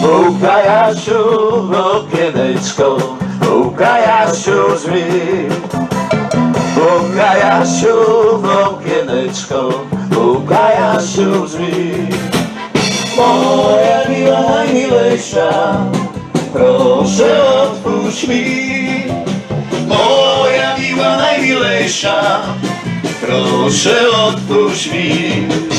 Puka Jasiu w okieneczko, puka Jasiu drzwi. Puka Jasiu w okieneczko, puka Jasiu drzwi. Moja miła najmilejsza, proszę otwórz mi. Moja miła najmilejsza, proszę otwórz mi.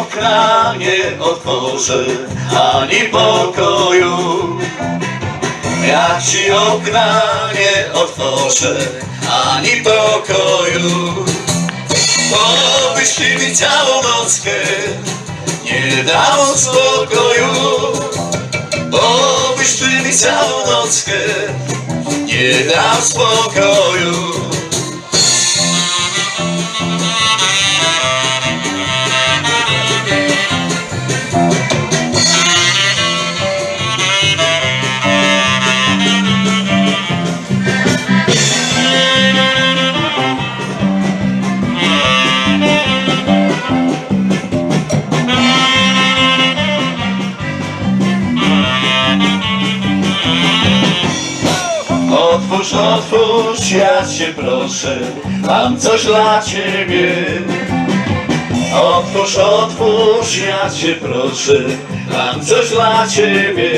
Okna nie otworzę, ani pokoju. Ja ci okna nie otworzę, ani pokoju. Bo byś mi całą nockę nie dał spokoju. Bo byś mi całą nockę nie dał spokoju. Otwórz, otwórz, ja cię proszę, mam coś dla ciebie. Otwórz, otwórz, ja cię proszę, mam coś dla ciebie.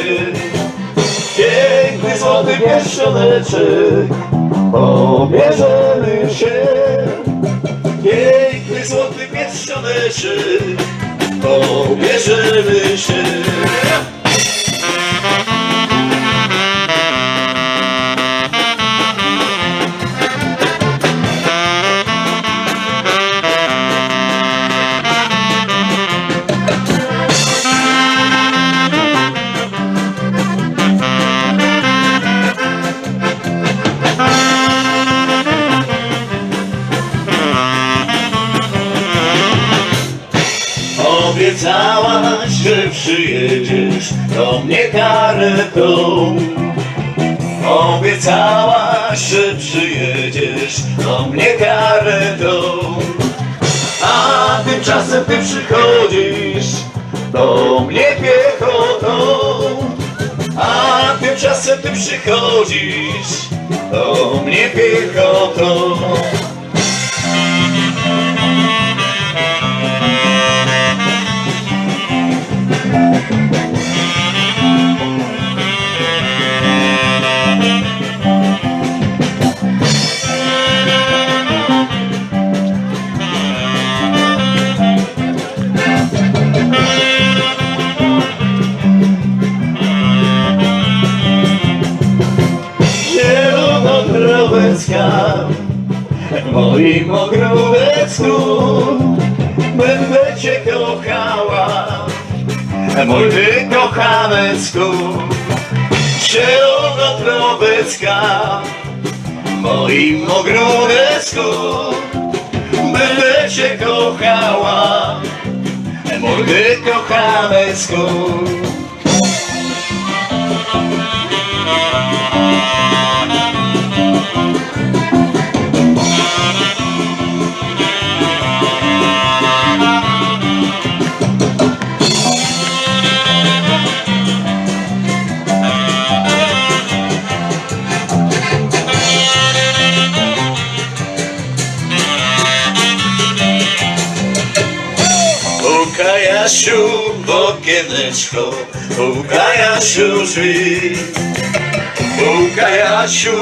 Piękny złoty pierścioneczek, pobierzemy się. Piękny złoty pierścioneczek, pobierzemy się. Obiecałaś, że przyjedziesz do mnie karetą Obiecałaś, że przyjedziesz do mnie karetą A tymczasem ty przychodzisz do mnie piechotą. A tymczasem ty przychodzisz do mnie piechotą Moim ogródeczku Będę cię kochała Mój wykochanecku Zielonodrowecka W moim ogródeczku Będę cię kochała Mój wykochanecku Puka Jasiu w okieneczko, puka Jasiu drzwi. Puka Jasiu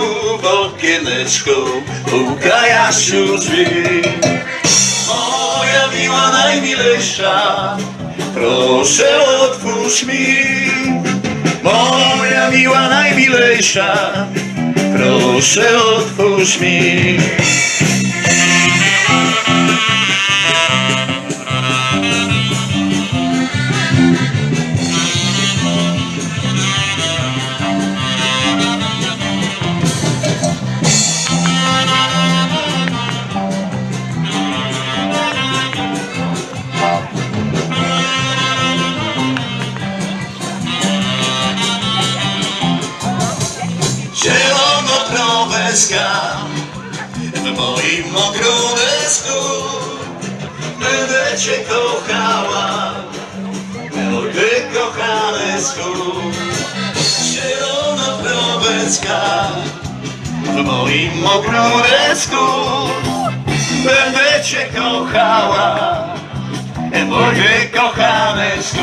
w okieneczko, puka Jasiu drzwi. Moja miła najmilejsza, proszę otwórz mi. Moja miła najmilejsza, proszę otwórz mi. Zielonotrowecka w moim ogródeczku Będę cię kochała, mój wykochanesku Zielonotrowecka w moim ogródeczku Będę cię kochała, mój wykochanesku